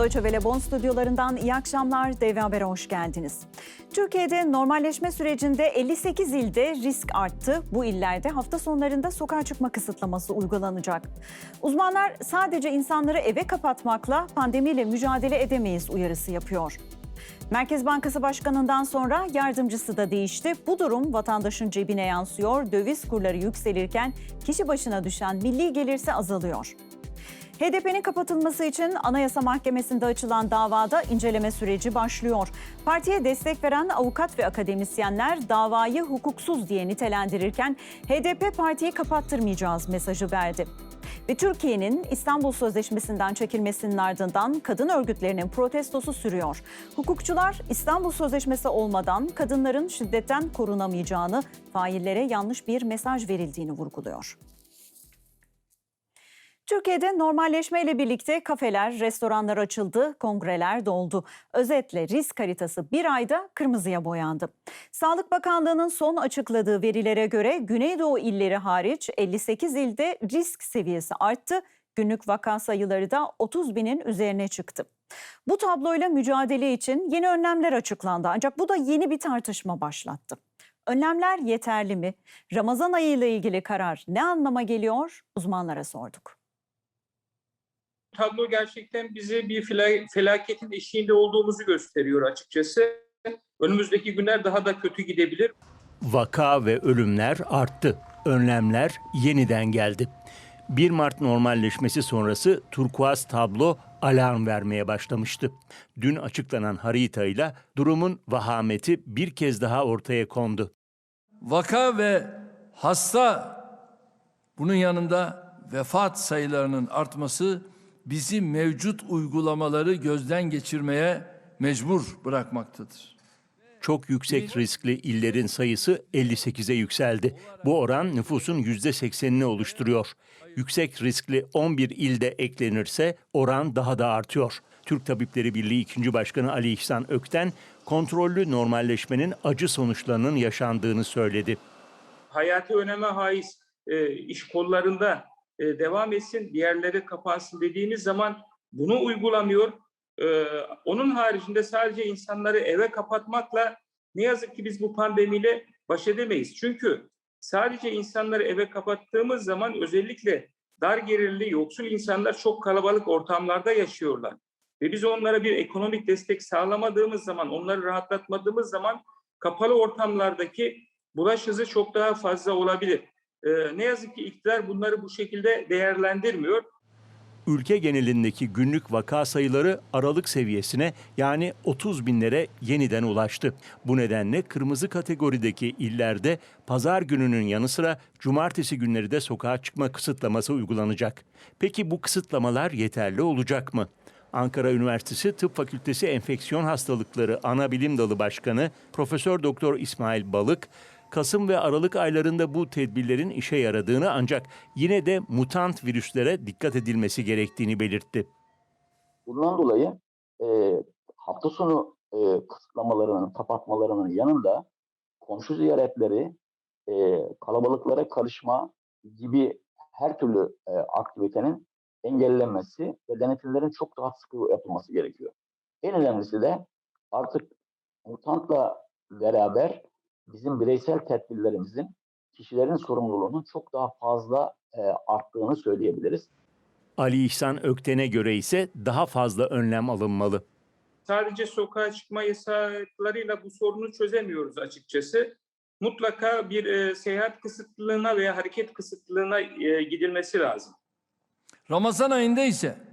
Deutsche Welle Bonn stüdyolarından iyi akşamlar. Dev Haber'e hoş geldiniz. Türkiye'de normalleşme sürecinde 58 ilde risk arttı. Bu illerde hafta sonlarında sokağa çıkma kısıtlaması uygulanacak. Uzmanlar sadece insanları eve kapatmakla pandemiyle mücadele edemeyiz uyarısı yapıyor. Merkez Bankası Başkanı'ndan sonra yardımcısı da değişti. Bu durum vatandaşın cebine yansıyor. Döviz kurları yükselirken kişi başına düşen milli gelirse azalıyor. HDP'nin kapatılması için Anayasa Mahkemesi'nde açılan davada inceleme süreci başlıyor. Partiye destek veren avukat ve akademisyenler davayı hukuksuz diye nitelendirirken HDP partiyi kapattırmayacağız mesajı verdi. Ve Türkiye'nin İstanbul Sözleşmesi'nden çekilmesinin ardından kadın örgütlerinin protestosu sürüyor. Hukukçular İstanbul Sözleşmesi olmadan kadınların şiddetten korunamayacağını, faillere yanlış bir mesaj verildiğini vurguluyor. Türkiye'de normalleşmeyle birlikte kafeler, restoranlar açıldı, kongreler doldu. Özetle risk haritası bir ayda kırmızıya boyandı. Sağlık Bakanlığı'nın son açıkladığı verilere göre Güneydoğu illeri hariç 58 ilde risk seviyesi arttı. Günlük vaka sayıları da 30 binin üzerine çıktı. Bu tabloyla mücadele için yeni önlemler açıklandı ancak bu da yeni bir tartışma başlattı. Önlemler yeterli mi? Ramazan ayı ile ilgili karar ne anlama geliyor? Uzmanlara sorduk tablo gerçekten bize bir felaketin eşiğinde olduğumuzu gösteriyor açıkçası. Önümüzdeki günler daha da kötü gidebilir. Vaka ve ölümler arttı. Önlemler yeniden geldi. 1 Mart normalleşmesi sonrası turkuaz tablo alarm vermeye başlamıştı. Dün açıklanan haritayla durumun vahameti bir kez daha ortaya kondu. Vaka ve hasta bunun yanında vefat sayılarının artması bizi mevcut uygulamaları gözden geçirmeye mecbur bırakmaktadır. Çok yüksek riskli illerin sayısı 58'e yükseldi. Bu oran nüfusun %80'ini oluşturuyor. Yüksek riskli 11 ilde eklenirse oran daha da artıyor. Türk Tabipleri Birliği 2. Başkanı Ali İhsan Ökten, kontrollü normalleşmenin acı sonuçlarının yaşandığını söyledi. Hayati öneme haiz e, iş kollarında e, devam etsin, diğerleri kapansın dediğimiz zaman bunu uygulamıyor. E, onun haricinde sadece insanları eve kapatmakla ne yazık ki biz bu pandemiyle baş edemeyiz. Çünkü sadece insanları eve kapattığımız zaman özellikle dar gelirli, yoksul insanlar çok kalabalık ortamlarda yaşıyorlar. Ve biz onlara bir ekonomik destek sağlamadığımız zaman, onları rahatlatmadığımız zaman kapalı ortamlardaki bulaş hızı çok daha fazla olabilir. E, ne yazık ki iktidar bunları bu şekilde değerlendirmiyor. Ülke genelindeki günlük vaka sayıları aralık seviyesine yani 30 binlere yeniden ulaştı. Bu nedenle kırmızı kategorideki illerde pazar gününün yanı sıra cumartesi günleri de sokağa çıkma kısıtlaması uygulanacak. Peki bu kısıtlamalar yeterli olacak mı? Ankara Üniversitesi Tıp Fakültesi Enfeksiyon Hastalıkları Ana Bilim Dalı Başkanı Profesör Doktor İsmail Balık Kasım ve Aralık aylarında bu tedbirlerin işe yaradığını ancak yine de mutant virüslere dikkat edilmesi gerektiğini belirtti. Bundan dolayı e, hafta sonu e, kısıtlamalarının, kapatmalarının yanında komşu ziyaretleri, e, kalabalıklara karışma gibi her türlü e, aktivitenin engellenmesi ve denetimlerin çok daha sıkı yapılması gerekiyor. En önemlisi de artık mutantla beraber bizim bireysel tedbirlerimizin kişilerin sorumluluğunun çok daha fazla e, arttığını söyleyebiliriz. Ali İhsan Ökten'e göre ise daha fazla önlem alınmalı. Sadece sokağa çıkma yasaklarıyla bu sorunu çözemiyoruz açıkçası. Mutlaka bir e, seyahat kısıtlılığına veya hareket kısıtlılığına e, gidilmesi lazım. Ramazan ayında ise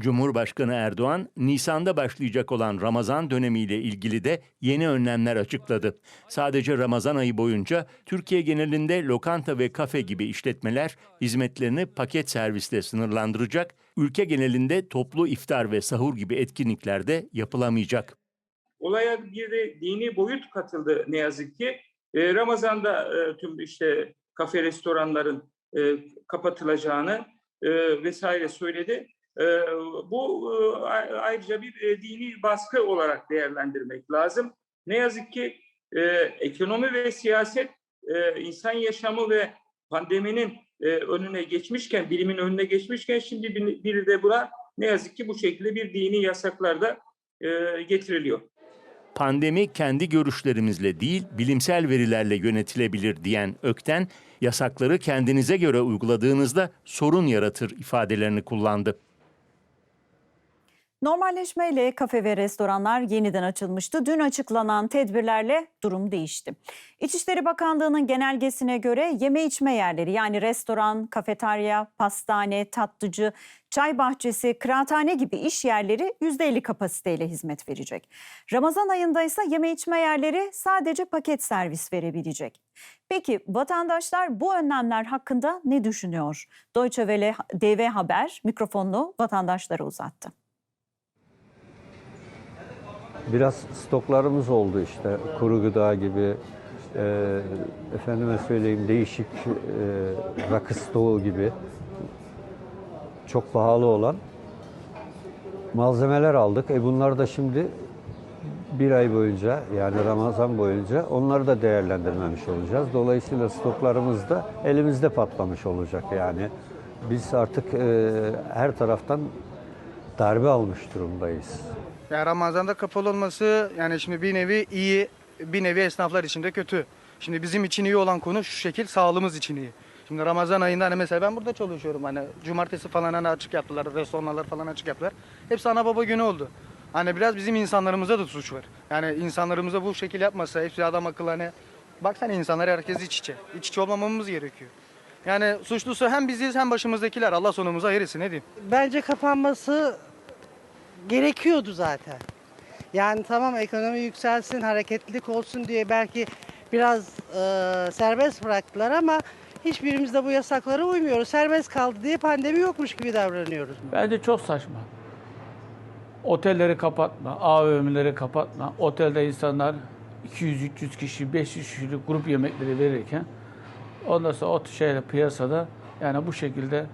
Cumhurbaşkanı Erdoğan, Nisan'da başlayacak olan Ramazan dönemiyle ilgili de yeni önlemler açıkladı. Sadece Ramazan ayı boyunca Türkiye genelinde lokanta ve kafe gibi işletmeler hizmetlerini paket servisle sınırlandıracak, ülke genelinde toplu iftar ve sahur gibi etkinlikler de yapılamayacak. Olaya bir de dini boyut katıldı ne yazık ki. Ee, Ramazan'da e, tüm işte kafe restoranların e, kapatılacağını e, vesaire söyledi. Ee, bu e, ayrıca bir e, dini baskı olarak değerlendirmek lazım. Ne yazık ki e, ekonomi ve siyaset insan yaşamı ve pandeminin önüne geçmişken, bilimin önüne geçmişken şimdi bir de buna ne yazık ki bu şekilde bir dini yasaklarda e, getiriliyor. Pandemi kendi görüşlerimizle değil, bilimsel verilerle yönetilebilir diyen Ökten, yasakları kendinize göre uyguladığınızda sorun yaratır ifadelerini kullandı. Normalleşmeyle kafe ve restoranlar yeniden açılmıştı. Dün açıklanan tedbirlerle durum değişti. İçişleri Bakanlığı'nın genelgesine göre yeme içme yerleri yani restoran, kafeterya, pastane, tatlıcı, çay bahçesi, kıraathane gibi iş yerleri %50 kapasiteyle hizmet verecek. Ramazan ayında ise yeme içme yerleri sadece paket servis verebilecek. Peki vatandaşlar bu önlemler hakkında ne düşünüyor? Deutsche Welle DV Haber mikrofonunu vatandaşlara uzattı. Biraz stoklarımız oldu işte kuru gıda gibi e, efendime söyleyeyim değişik e, rakı stoğu gibi çok pahalı olan malzemeler aldık. E bunlar da şimdi bir ay boyunca yani Ramazan boyunca onları da değerlendirmemiş olacağız. Dolayısıyla stoklarımız da elimizde patlamış olacak yani. Biz artık e, her taraftan darbe almış durumdayız. Yani Ramazan'da kapalı olması yani şimdi bir nevi iyi, bir nevi esnaflar için de kötü. Şimdi bizim için iyi olan konu şu şekil sağlığımız için iyi. Şimdi Ramazan ayında hani mesela ben burada çalışıyorum hani cumartesi falan hani açık yaptılar, restoranlar falan açık yaptılar. Hepsi ana baba günü oldu. Hani biraz bizim insanlarımıza da suç var. Yani insanlarımıza bu şekil yapmasa hepsi adam akıllı hani baksana insanlar herkes iç içe. İç içe olmamamız gerekiyor. Yani suçlusu hem biziz hem başımızdakiler. Allah sonumuzu hayır etsin ne diyeyim. Bence kapanması gerekiyordu zaten. Yani tamam ekonomi yükselsin, hareketlilik olsun diye belki biraz e, serbest bıraktılar ama hiçbirimiz de bu yasaklara uymuyoruz. Serbest kaldı diye pandemi yokmuş gibi davranıyoruz. Bence çok saçma. Otelleri kapatma, AVM'leri kapatma. Otelde insanlar 200-300 kişi, 500 kişilik grup yemekleri verirken ondan sonra o şeyle piyasada yani bu şekilde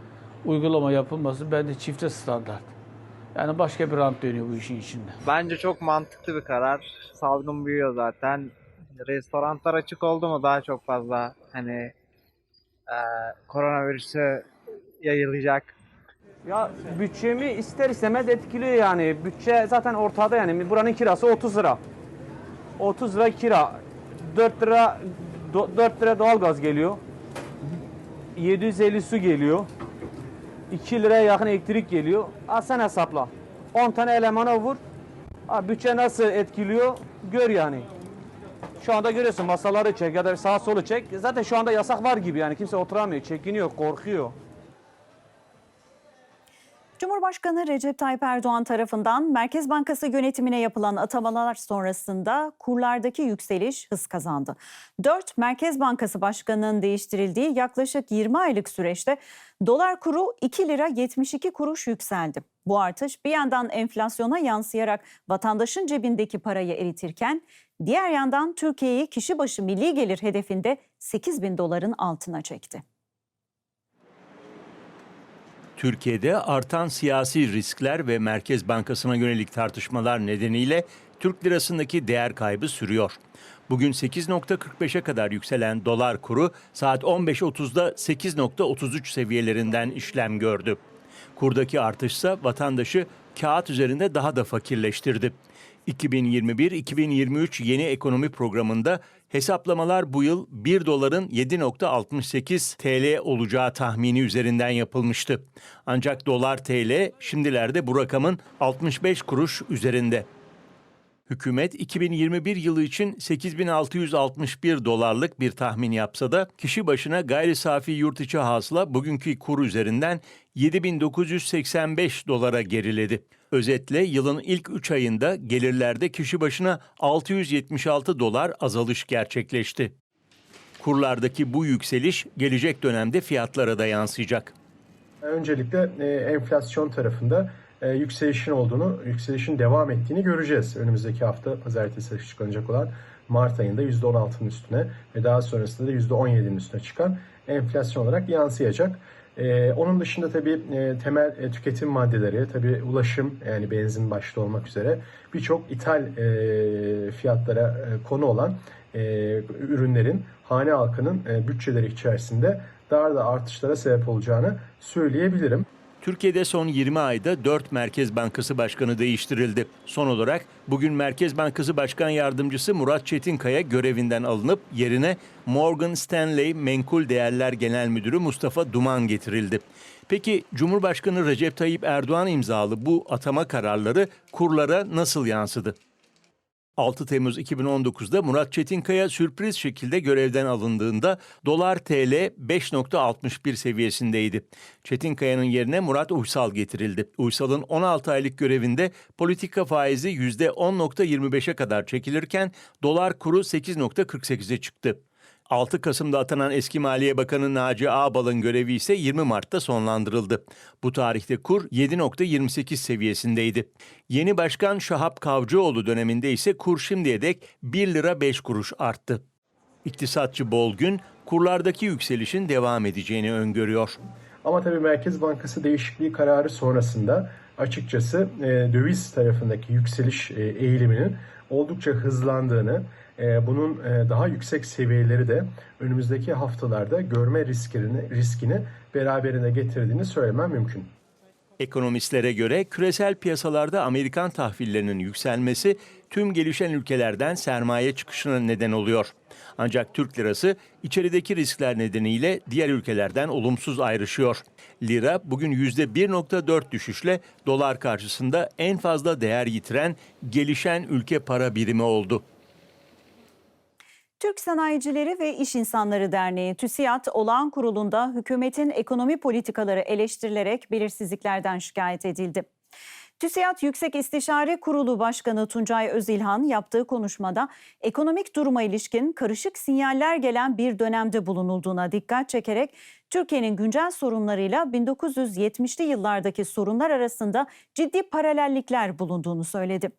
uygulama yapılması bence çifte standart. Yani başka bir rant dönüyor bu işin içinde. Bence çok mantıklı bir karar. Salgın büyüyor zaten. Restoranlar açık oldu mu daha çok fazla hani e, koronavirüsü yayılacak. Ya bütçemi ister istemez etkiliyor yani. Bütçe zaten ortada yani. Buranın kirası 30 lira. 30 lira kira. 4 lira do- 4 lira doğalgaz geliyor. 750 su geliyor. 2 liraya yakın elektrik geliyor. Al sen hesapla. 10 tane elemana vur. Ha, bütçe nasıl etkiliyor gör yani. Şu anda görüyorsun masaları çek ya da sağa solu çek. Zaten şu anda yasak var gibi yani kimse oturamıyor, çekiniyor, korkuyor. Cumhurbaşkanı Recep Tayyip Erdoğan tarafından Merkez Bankası yönetimine yapılan atamalar sonrasında kurlardaki yükseliş hız kazandı. 4 Merkez Bankası Başkanı'nın değiştirildiği yaklaşık 20 aylık süreçte dolar kuru 2 lira 72 kuruş yükseldi. Bu artış bir yandan enflasyona yansıyarak vatandaşın cebindeki parayı eritirken diğer yandan Türkiye'yi kişi başı milli gelir hedefinde 8 bin doların altına çekti. Türkiye'de artan siyasi riskler ve Merkez Bankası'na yönelik tartışmalar nedeniyle Türk lirasındaki değer kaybı sürüyor. Bugün 8.45'e kadar yükselen dolar kuru saat 15.30'da 8.33 seviyelerinden işlem gördü. Kurdaki artışsa vatandaşı kağıt üzerinde daha da fakirleştirdi. 2021-2023 yeni ekonomi programında hesaplamalar bu yıl 1 doların 7.68 TL olacağı tahmini üzerinden yapılmıştı. Ancak dolar TL şimdilerde bu rakamın 65 kuruş üzerinde. Hükümet 2021 yılı için 8661 dolarlık bir tahmin yapsa da kişi başına gayri safi yurt içi hasıla bugünkü kur üzerinden 7985 dolara geriledi. Özetle yılın ilk 3 ayında gelirlerde kişi başına 676 dolar azalış gerçekleşti. Kurlardaki bu yükseliş gelecek dönemde fiyatlara da yansıyacak. Öncelikle e, enflasyon tarafında e, yükselişin olduğunu, yükselişin devam ettiğini göreceğiz. Önümüzdeki hafta pazartesi açıklanacak olan Mart ayında %16'nın üstüne ve daha sonrasında da %17'nin üstüne çıkan enflasyon olarak yansıyacak. Ee, onun dışında tabii e, temel e, tüketim maddeleri, tabii ulaşım yani benzin başta olmak üzere birçok ithal e, fiyatlara e, konu olan e, ürünlerin hane halkının e, bütçeleri içerisinde daha da artışlara sebep olacağını söyleyebilirim. Türkiye'de son 20 ayda 4 Merkez Bankası Başkanı değiştirildi. Son olarak bugün Merkez Bankası Başkan Yardımcısı Murat Çetinkaya görevinden alınıp yerine Morgan Stanley Menkul Değerler Genel Müdürü Mustafa Duman getirildi. Peki Cumhurbaşkanı Recep Tayyip Erdoğan imzalı bu atama kararları kurlara nasıl yansıdı? 6 Temmuz 2019'da Murat Çetinkaya sürpriz şekilde görevden alındığında dolar TL 5.61 seviyesindeydi. Çetinkaya'nın yerine Murat Uysal getirildi. Uysal'ın 16 aylık görevinde politika faizi %10.25'e kadar çekilirken dolar kuru 8.48'e çıktı. 6 Kasım'da atanan eski Maliye Bakanı Naci Ağbal'ın görevi ise 20 Mart'ta sonlandırıldı. Bu tarihte kur 7.28 seviyesindeydi. Yeni başkan Şahap Kavcıoğlu döneminde ise kur şimdiye dek 1 lira 5 kuruş arttı. İktisatçı Bolgün kurlardaki yükselişin devam edeceğini öngörüyor. Ama tabii Merkez Bankası değişikliği kararı sonrasında açıkçası e, döviz tarafındaki yükseliş e, eğiliminin oldukça hızlandığını, bunun e, daha yüksek seviyeleri de önümüzdeki haftalarda görme riskini, riskini beraberine getirdiğini söylemem mümkün. Ekonomistlere göre küresel piyasalarda Amerikan tahvillerinin yükselmesi tüm gelişen ülkelerden sermaye çıkışına neden oluyor. Ancak Türk lirası içerideki riskler nedeniyle diğer ülkelerden olumsuz ayrışıyor. Lira bugün %1.4 düşüşle dolar karşısında en fazla değer yitiren gelişen ülke para birimi oldu. Türk Sanayicileri ve İş İnsanları Derneği TÜSİAD Olağan Kurulu'nda hükümetin ekonomi politikaları eleştirilerek belirsizliklerden şikayet edildi. TÜSİAD Yüksek İstişare Kurulu Başkanı Tuncay Özilhan yaptığı konuşmada ekonomik duruma ilişkin karışık sinyaller gelen bir dönemde bulunulduğuna dikkat çekerek Türkiye'nin güncel sorunlarıyla 1970'li yıllardaki sorunlar arasında ciddi paralellikler bulunduğunu söyledi.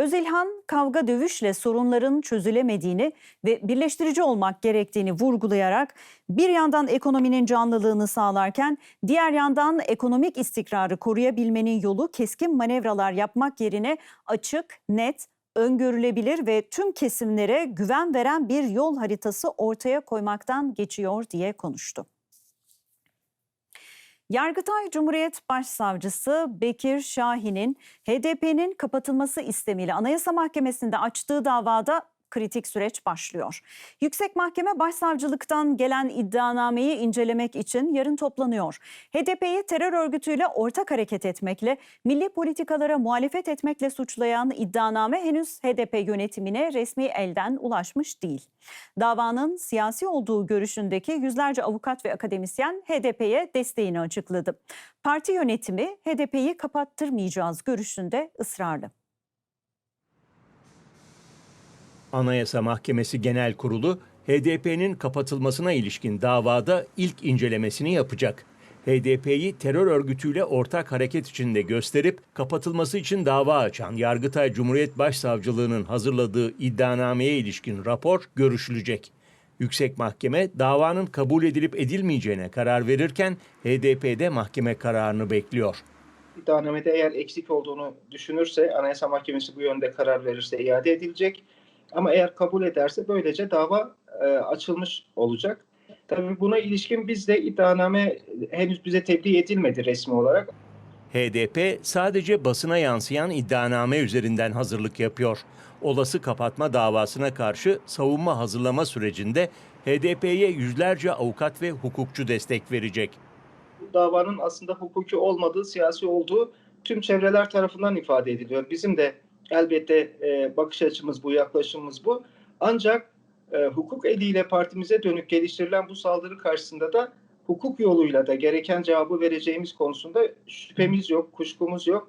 Özilhan kavga dövüşle sorunların çözülemediğini ve birleştirici olmak gerektiğini vurgulayarak bir yandan ekonominin canlılığını sağlarken diğer yandan ekonomik istikrarı koruyabilmenin yolu keskin manevralar yapmak yerine açık, net, öngörülebilir ve tüm kesimlere güven veren bir yol haritası ortaya koymaktan geçiyor diye konuştu. Yargıtay Cumhuriyet Başsavcısı Bekir Şahin'in HDP'nin kapatılması istemiyle Anayasa Mahkemesi'nde açtığı davada kritik süreç başlıyor. Yüksek Mahkeme Başsavcılıktan gelen iddianameyi incelemek için yarın toplanıyor. HDP'yi terör örgütüyle ortak hareket etmekle, milli politikalara muhalefet etmekle suçlayan iddianame henüz HDP yönetimine resmi elden ulaşmış değil. Davanın siyasi olduğu görüşündeki yüzlerce avukat ve akademisyen HDP'ye desteğini açıkladı. Parti yönetimi HDP'yi kapattırmayacağız görüşünde ısrarlı. Anayasa Mahkemesi Genel Kurulu HDP'nin kapatılmasına ilişkin davada ilk incelemesini yapacak. HDP'yi terör örgütüyle ortak hareket içinde gösterip kapatılması için dava açan Yargıtay Cumhuriyet Başsavcılığı'nın hazırladığı iddianameye ilişkin rapor görüşülecek. Yüksek Mahkeme davanın kabul edilip edilmeyeceğine karar verirken HDP'de mahkeme kararını bekliyor. İddianamede eğer eksik olduğunu düşünürse Anayasa Mahkemesi bu yönde karar verirse iade edilecek. Ama eğer kabul ederse böylece dava e, açılmış olacak. Tabii buna ilişkin biz de iddianame henüz bize tebliğ edilmedi resmi olarak. HDP sadece basına yansıyan iddianame üzerinden hazırlık yapıyor. Olası kapatma davasına karşı savunma hazırlama sürecinde HDP'ye yüzlerce avukat ve hukukçu destek verecek. Davanın aslında hukuki olmadığı, siyasi olduğu tüm çevreler tarafından ifade ediliyor. Bizim de elbette e, bakış açımız bu, yaklaşımımız bu. Ancak e, hukuk eliyle partimize dönük geliştirilen bu saldırı karşısında da hukuk yoluyla da gereken cevabı vereceğimiz konusunda şüphemiz yok, kuşkumuz yok.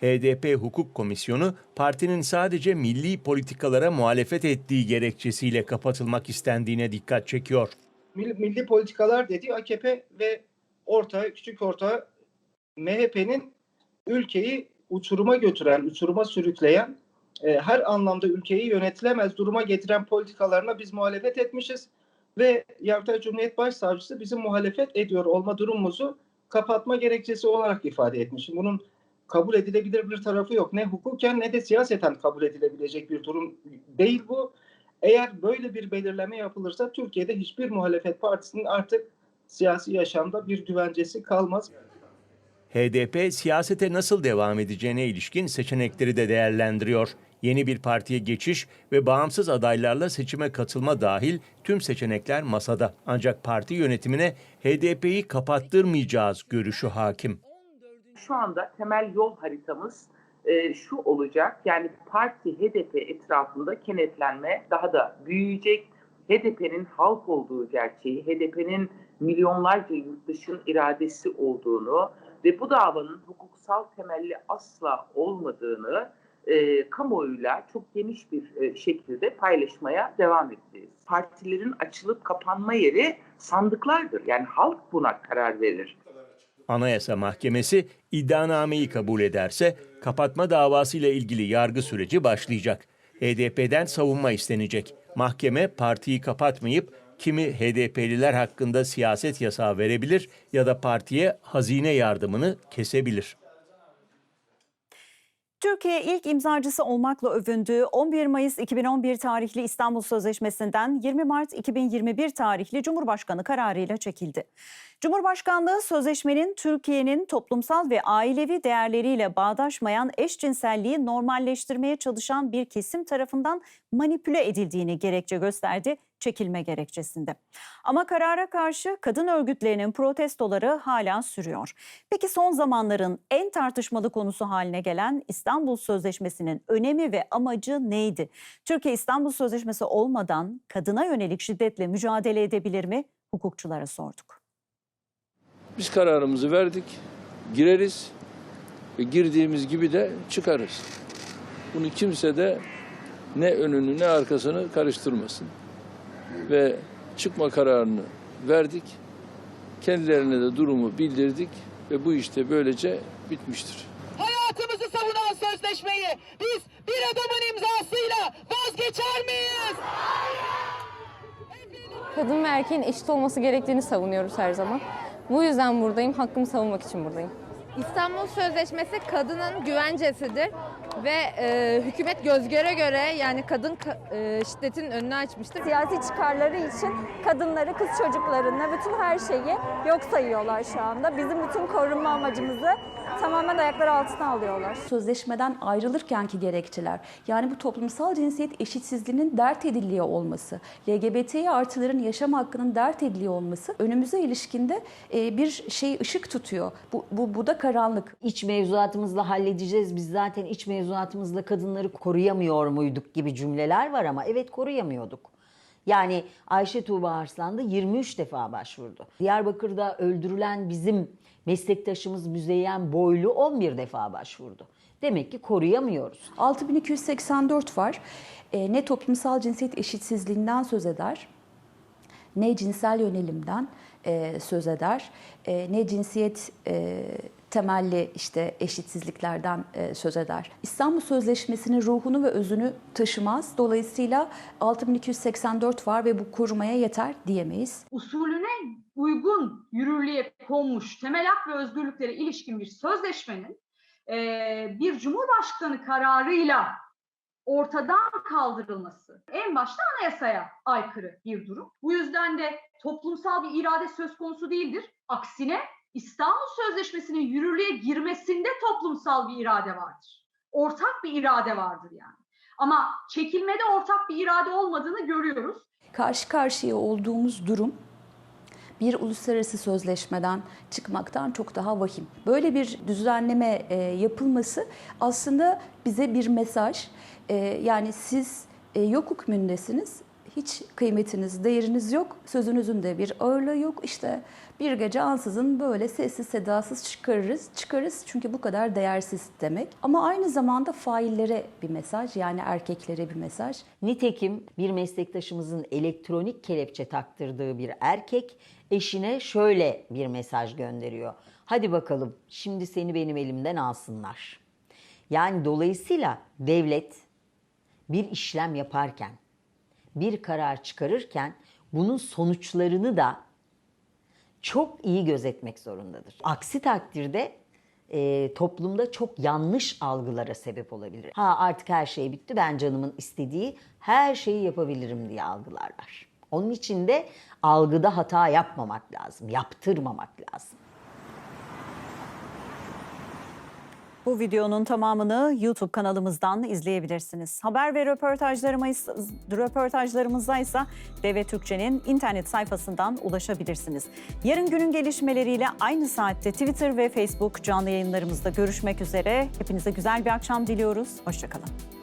HDP Hukuk Komisyonu partinin sadece milli politikalara muhalefet ettiği gerekçesiyle kapatılmak istendiğine dikkat çekiyor. Milli, milli politikalar dediği AKP ve orta, küçük orta MHP'nin ülkeyi uçuruma götüren, uçuruma sürükleyen, e, her anlamda ülkeyi yönetilemez duruma getiren politikalarına biz muhalefet etmişiz. Ve Yargıtay Cumhuriyet Başsavcısı bizim muhalefet ediyor olma durumumuzu kapatma gerekçesi olarak ifade etmiş. Bunun kabul edilebilir bir tarafı yok. Ne hukuken ne de siyaseten kabul edilebilecek bir durum değil bu. Eğer böyle bir belirleme yapılırsa Türkiye'de hiçbir muhalefet partisinin artık siyasi yaşamda bir güvencesi kalmaz. HDP siyasete nasıl devam edeceğine ilişkin seçenekleri de değerlendiriyor. Yeni bir partiye geçiş ve bağımsız adaylarla seçime katılma dahil tüm seçenekler masada. Ancak parti yönetimine HDP'yi kapattırmayacağız görüşü hakim. Şu anda temel yol haritamız e, şu olacak. Yani parti HDP etrafında kenetlenme daha da büyüyecek. HDP'nin halk olduğu gerçeği, HDP'nin milyonlarca yurttaşın iradesi olduğunu ve bu davanın hukuksal temelli asla olmadığını e, kamuoyuyla çok geniş bir e, şekilde paylaşmaya devam edeceğiz. Partilerin açılıp kapanma yeri sandıklardır. Yani halk buna karar verir. Anayasa Mahkemesi iddianameyi kabul ederse kapatma davası ile ilgili yargı süreci başlayacak. HDP'den savunma istenecek. Mahkeme partiyi kapatmayıp kimi HDP'liler hakkında siyaset yasağı verebilir ya da partiye hazine yardımını kesebilir. Türkiye ilk imzacısı olmakla övündüğü 11 Mayıs 2011 tarihli İstanbul Sözleşmesi'nden 20 Mart 2021 tarihli Cumhurbaşkanı kararıyla çekildi. Cumhurbaşkanlığı sözleşmenin Türkiye'nin toplumsal ve ailevi değerleriyle bağdaşmayan eşcinselliği normalleştirmeye çalışan bir kesim tarafından manipüle edildiğini gerekçe gösterdi çekilme gerekçesinde. Ama karara karşı kadın örgütlerinin protestoları hala sürüyor. Peki son zamanların en tartışmalı konusu haline gelen İstanbul Sözleşmesi'nin önemi ve amacı neydi? Türkiye İstanbul Sözleşmesi olmadan kadına yönelik şiddetle mücadele edebilir mi? Hukukçulara sorduk. Biz kararımızı verdik, gireriz ve girdiğimiz gibi de çıkarız. Bunu kimse de ne önünü ne arkasını karıştırmasın. Ve çıkma kararını verdik. Kendilerine de durumu bildirdik ve bu işte böylece bitmiştir. Hayatımızı savunan sözleşmeyi biz bir adamın imzasıyla vazgeçer miyiz? Kadın ve erkeğin eşit olması gerektiğini savunuyoruz her zaman. Bu yüzden buradayım, hakkımı savunmak için buradayım. İstanbul Sözleşmesi kadının güvencesidir ve e, hükümet göz göre göre yani kadın ka- e, şiddetin önünü açmıştır. Siyasi çıkarları için kadınları, kız çocuklarını, bütün her şeyi yok sayıyorlar şu anda. Bizim bütün korunma amacımızı tamamen ayaklar altına alıyorlar. Sözleşmeden ayrılırkenki gerekçeler, yani bu toplumsal cinsiyet eşitsizliğinin dert ediliyor olması, LGBT artıların yaşam hakkının dert ediliyor olması önümüze ilişkinde e, bir şey ışık tutuyor. Bu, bu, bu da karanlık. İç mevzuatımızla halledeceğiz. Biz zaten iç mevzuatımızla kadınları koruyamıyor muyduk gibi cümleler var ama evet koruyamıyorduk. Yani Ayşe Tuğba Arslan da 23 defa başvurdu. Diyarbakır'da öldürülen bizim meslektaşımız Müzeyyen Boylu 11 defa başvurdu. Demek ki koruyamıyoruz. 6284 var. E, ne toplumsal cinsiyet eşitsizliğinden söz eder, ne cinsel yönelimden e, söz eder, e, ne cinsiyet e, temelli işte eşitsizliklerden e, söz eder. İstanbul Sözleşmesi'nin ruhunu ve özünü taşımaz. Dolayısıyla 6284 var ve bu korumaya yeter diyemeyiz. usulüne uygun yürürlüğe konmuş temel hak ve özgürlüklere ilişkin bir sözleşmenin eee, bir cumhurbaşkanı kararıyla ortadan kaldırılması en başta anayasaya aykırı bir durum. Bu yüzden de toplumsal bir irade söz konusu değildir. Aksine İstanbul Sözleşmesi'nin yürürlüğe girmesinde toplumsal bir irade vardır. Ortak bir irade vardır yani. Ama çekilmede ortak bir irade olmadığını görüyoruz. Karşı karşıya olduğumuz durum bir uluslararası sözleşmeden çıkmaktan çok daha vahim. Böyle bir düzenleme e, yapılması aslında bize bir mesaj. E, yani siz e, yok hükmündesiniz. Hiç kıymetiniz, değeriniz yok. Sözünüzün de bir ağırlığı yok. İşte bir gece ansızın böyle sessiz sedasız çıkarırız. Çıkarız çünkü bu kadar değersiz demek. Ama aynı zamanda faillere bir mesaj yani erkeklere bir mesaj. Nitekim bir meslektaşımızın elektronik kelepçe taktırdığı bir erkek eşine şöyle bir mesaj gönderiyor. Hadi bakalım şimdi seni benim elimden alsınlar. Yani dolayısıyla devlet bir işlem yaparken, bir karar çıkarırken bunun sonuçlarını da çok iyi gözetmek zorundadır. Aksi takdirde e, toplumda çok yanlış algılara sebep olabilir. Ha artık her şey bitti ben canımın istediği her şeyi yapabilirim diye algılarlar. Onun için de algıda hata yapmamak lazım, yaptırmamak lazım. Bu videonun tamamını YouTube kanalımızdan izleyebilirsiniz. Haber ve röportajlarımız, röportajlarımıza ise DV Türkçe'nin internet sayfasından ulaşabilirsiniz. Yarın günün gelişmeleriyle aynı saatte Twitter ve Facebook canlı yayınlarımızda görüşmek üzere. Hepinize güzel bir akşam diliyoruz. Hoşçakalın.